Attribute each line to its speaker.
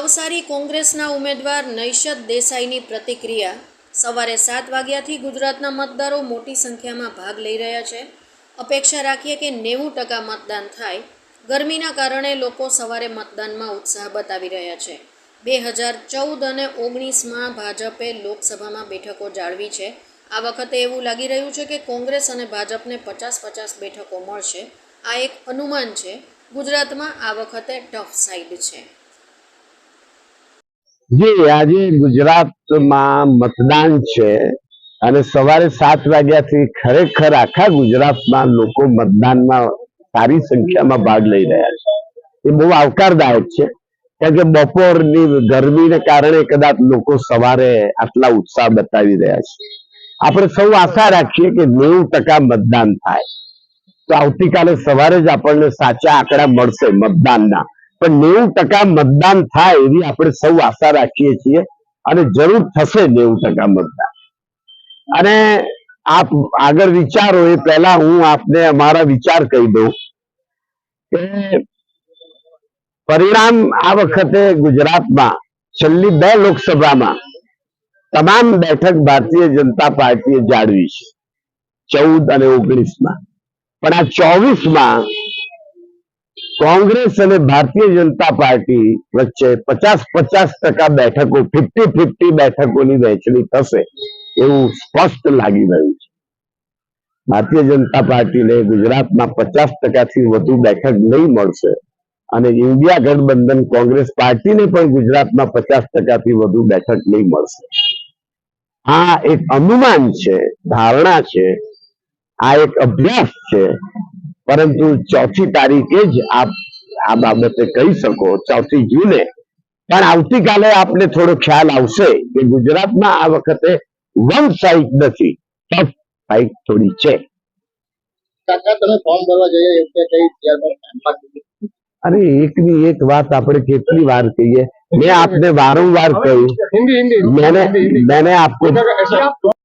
Speaker 1: નવસારી કોંગ્રેસના ઉમેદવાર નૈશદ દેસાઈની પ્રતિક્રિયા. સવારે સાત વાગ્યાથી ગુજરાતના મતદારો મોટી સંખ્યામાં ભાગ લઈ રહ્યા છે. અપેક્ષા રાખીએ કે નેવું ટકા મતદાન થાય. ગરમીના કારણે લોકો સવારે મતદાનમાં ઉત્સાહ બતાવી રહ્યા છે. બે હજાર ચૌદ અને ઓગણીસમાં ભાજપે લોકસભામાં બેઠકો જાળવી છે. આ વખતે એવું લાગી રહ્યું છે કે કોંગ્રેસ અને ભાજપને પચાસ પચાસ બેઠકો મળશે. આ એક અનુમાન છે. ગુજરાતમાં આ વખતે ટફ સાઈડ છે.
Speaker 2: જી, આજે ગુજરાતમાં મતદાન છે અને સવારે સાત વાગ્યાથી ખરેખર આખા ગુજરાતમાં લોકો મતદાનમાં સારી સંખ્યામાં ભાગ લઈ રહ્યા છે. એ બહુ આવકારદાયક છે. કારણ કે બપોરની ગરમીને કારણે કદાચ લોકો સવારે આટલા ઉત્સાહ બતાવી રહ્યા છે. આપણે સૌ આશા રાખીએ કે નેવું ટકા મતદાન થાય. તો આવતીકાલે સવારે જ આપણને સાચા આંકડા મળશે મતદાનના. પણ નેવું ટકા મતદાન થાય એવી આપણે સૌ આશા રાખીએ છીએ અને જરૂર થશે નેવું ટકા મતદાન. અને આપ આગળ વિચારો એ પહેલા હું આપને અમારા વિચાર કહી દઉં કે પરિણામ આ વખતે ગુજરાતમાં છેલ્લી બે લોકસભામાં તમામ બેઠક ભારતીય જનતા પાર્ટીએ જાળવી છે. ચૌદ અને ઓગણીસમાં. પણ આ ચોવીસમાં કોંગ્રેસ અને ભારતીય જનતા પાર્ટી વચ્ચે પચાસ પચાસ ટકા બેઠકો ફિફ્ટી ફિફ્ટી બેઠકોની વહેંચણી થશે એવું સ્પષ્ટ લાગી રહ્યું છે. ભારતીય જનતા પાર્ટીને ગુજરાતમાં પચાસ ટકાથી વધુ બેઠક નહીં મળશે અને ઇન્ડિયા ગઠબંધન કોંગ્રેસ પાર્ટીને પણ ગુજરાતમાં પચાસ ટકાથી વધુ બેઠક નહીં મળશે. આ એક અનુમાન છે, ધારણા છે, આ એક અભ્યાસ છે પરંતુ ચોથી તારીખે જ આપ આ બાબતે કહી શકો ચોથી જૂને પણ આવતીકાલે આપને થોડો ખ્યાલ આવશે કે ગુજરાતમાં આ વખતે વન સાઈડ નથી ટફ સાઈડ થોડી છે
Speaker 3: કાકા તમે ફોર્મ ભરવા જઈએ એ વખતે કઈ ત્યારબાદ
Speaker 2: અરે એકની એક વાત આપણે કેટલી વાર કહીએ મેં આપને વારંવાર કહ્યું
Speaker 3: હિન્દી હિન્દી
Speaker 2: मैंने मैंने आपको